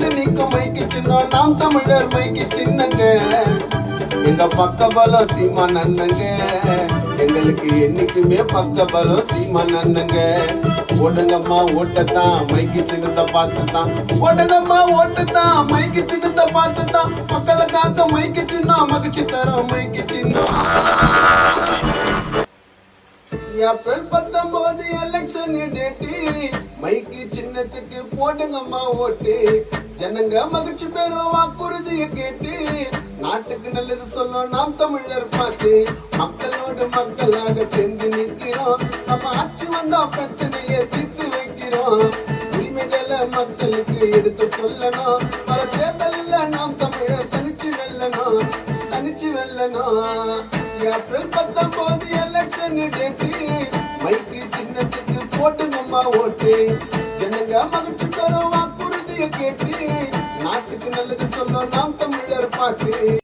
வந்து நிக்கும் மைக்கு சின்னம் நாம் தமிழர் மைக்கு சின்னங்க. எங்க பக்க பலம் சீமா நன்னங்க எங்களுக்கு என்னைக்குமே பக்க பலம் சீமா நன்னங்க ஓடுங்கம்மா ஓட்டத்தான் மைக்கு சின்னத பார்த்துதான் ஓடுங்கம்மா ஓட்டத்தான் மைக்கு சின்னத பார்த்துதான் மக்களை காக்க மைக்கு சின்னம் மகிழ்ச்சி தரும் மைக்கு சின்னம். ஏப்ரல் பத்தொன்பது எலெக்ஷன் டேட்டு மைக்கு சின்னத்துக்கு போடுங்கம்மா ஓட்டு. ஜனங்க மகிழ்ச்சி பெறும் வாக்குறுதியை கேட்டு நாட்டுக்கு நல்லது சொல்லும் நாம் தமிழர் பாட்டு. மக்களோடு மக்களாக சேர்ந்து நிற்கிறோம். நம்ம ஆட்சி வந்தா பிரச்சனையை தீர்த்து வைக்கிறோம். உரிமைகளை மக்களுக்கு எடுத்து சொல்லணும். பல தேர்தலில் நாம் தமிழர் தனிச்சு வெல்லணும். தனிச்சு வெல்லணும். ஏப்ரல் பத்தொன்பது எலெக்ஷன் டேட்டு மைக்கு சின்னத்துக்கு போட்டுங்கம்மா ஓட்டு. ஜனங்க மகிழ்ச்சி பெறும் கேட்டு நாட்டுக்கு நல்லது சொல்லும் நாம் தமிழர் பாட்டு.